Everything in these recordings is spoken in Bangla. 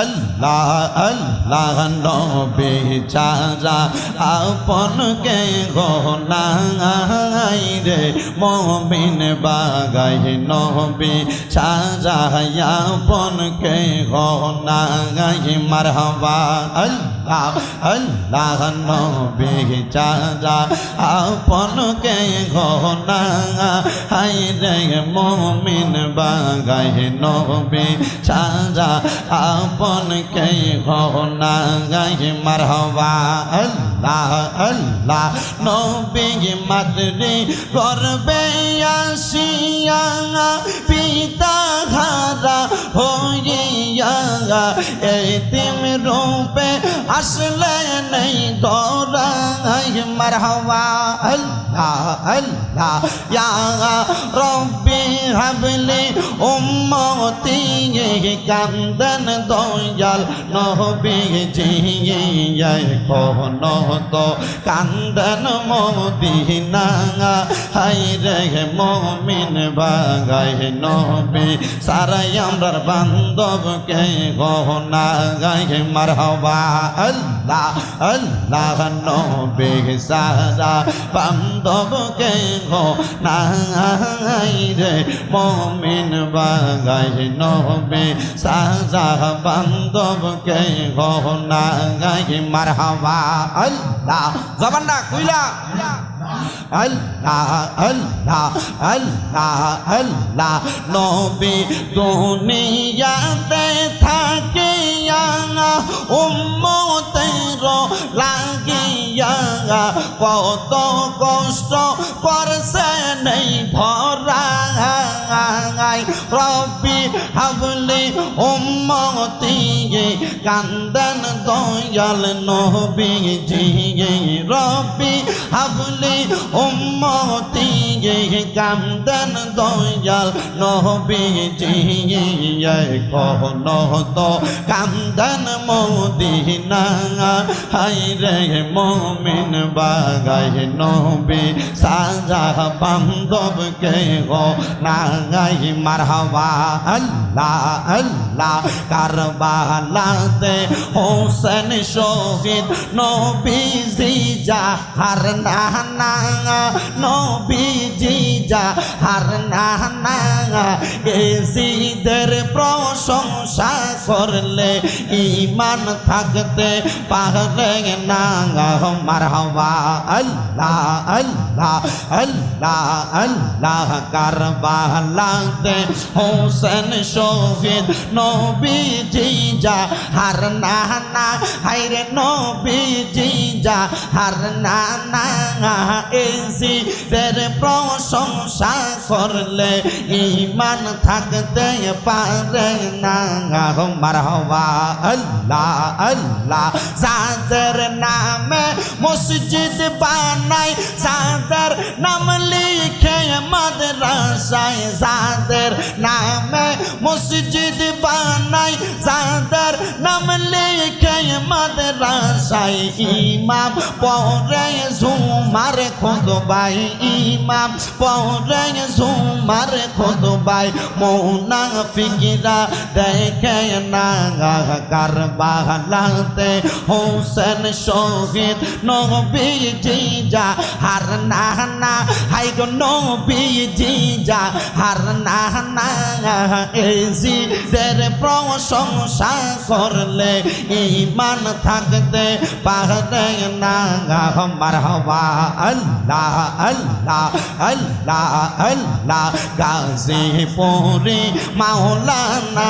আল্লাহ আল্লাহ নবী চারা আপনকে গোনাই রে, মমিন বাগাই নবী চারা আপনকে গোনাই মারহাবা। আল্লাহ আল্লাহ নবী চারা আপনকে গোনাই রে, মমিন বাগাই নবী চারা আপনকে হোনা গাই মারহবা, আল্লাহ আল্লাহ, নবী মাতরি করবে আসিয়া, পিতা হারা হইয়া এই তিম রূপে আসলে নেই গরাই মারহবা, আল্লাহ আল্লাহ, ইয়া রব্বি হাবলি কান্দন দয়াল নহবি জিয়াই কোন তো কান্দন মদিনা হাই রে মমিন বাগাই নবী। সারাই আমরার বান্ধবকে গহনা গাই মারহবা। আল্লাহ আল্লাহ নবী সারা বান্ধবকে গহনা। রে মমিন বাগাই নবে। সাজা বান্ধবকে গহনা গাই, মারহাবা, আল্লাহ। জবানটা কইলা। আল্লাহ আল্লাহ আল্লাহ আল্লাহ। নবী দুনিয়াতে থাকিয়া উম্মতের লাগিয়া কত কষ্ট করছে নেই ভরাই রব্বি হাবলি উম্মতি কান্দন দয়াল নবী জি রব্বি, হাবলি উম্মতি কান্দন দয়াল নবী জি কহন তো কান্দন মোদিনা হাই রে মমিন বাগাই নবী, সাজা বান্ধব কে গো নাগাই মারহাবা আল্লাহ আল্লাহ কারবালাতে হোসেন শহীদ নবী জিজা হার নানা নবী জিজা হার নানা এজিদের প্রশংসা করলে ইমান থাকতে পারে না। মারহাবা, আল্লাহ আল্লাহ আল্লাহ আল্লাহ কারবালাতে হোসেন শহীদ জিজা হার নানা হাইরে নবী জিজা হার নানা, এসি দের প্রশংসা করলে ইমান থাকতে পারে না। মারহবা আল্লাহ আল্লাহ। যাদের নামে মসজিদ বানাই, যাদের নাম লিখে মাদ্রাসায়, যাদের নামে মসজিদ বানাই লিখে মাদ্রাসায় ইমাম, পরে ঝুমার খোদবাই ইমাম, পরে ঝুমার খোদবাই মৌনা ফিকিরা দেখে না কারবালাতে হোসেন শহীদ নবী জিজা হার নানা হাই গো নবী জিজা হার নানা এজি দের প্রশংসা করলে ইমান থাকতে পারে না মারহবা আল্লাহ আল্লাহ আল্লাহ আল্লাহ গাজীপুরি মাওলানা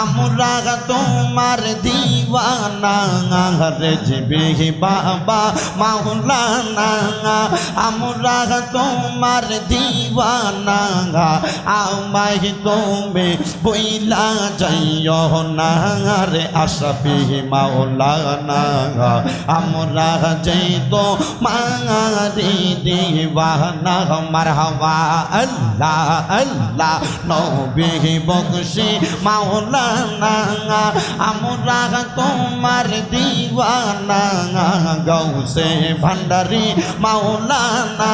আমরা তোমার দিওয়ানা রে জিবি বাবা মাওলানা আমরা তোমার দিওয়ানা আমায় তুমি বইলা যাইও না রে আশাফি মাওলানা মাওলানা আমরা যেই তো মারি দিওয়ানা মারহাবা আল্লাহ আল্লাহ, নবী বকশি মাওলানা আমরা তোমার দিওয়ানা গৌসে ভান্ডারি মাওলানা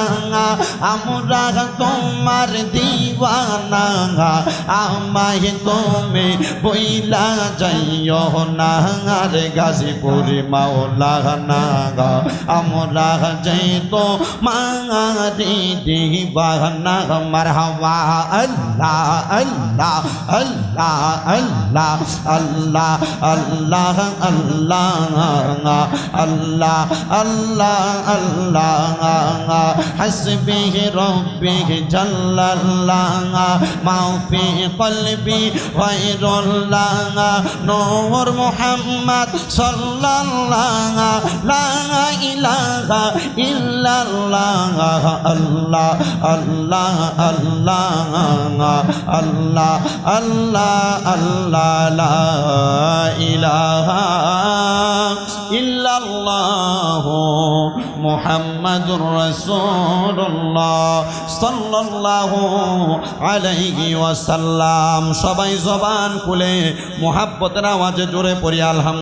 আমরা তোমার আমার দিওয়ানা আমায় তুমি বইলা যাইও না রে গাজীপুরি মাওলা না আমরা যাই তো মারি দিবানা মারহাবা আল্লাহ আল্লাহ আল্লাহ আল্লাহ আল্লাহ আল্লাহ আল্লাহ আল্লাহ আল্লাহ আল্লাহ হাসবি রব্বি জাল ইল্লাল্লাহ মাউফি কলবি ওয়াইরুল্লাহ নূর মুহাম্মদ সাল্লাল্লাহ লা ইলাহা ইল্লাল্লাহ আল্লাহ আল্লাহ আল্লাহ আল্লাহ আল্লাহ আল্লাহ লা ইলাহা ইল্লাল্লাহ মোহাম্মদুর রসুল্লাহ সাল্লাহ আলহি ওয়াসাল্লাম। সবাই জবান খুলে মোহাব্বতের আওয়াজে জোরে পড়ি আলহাম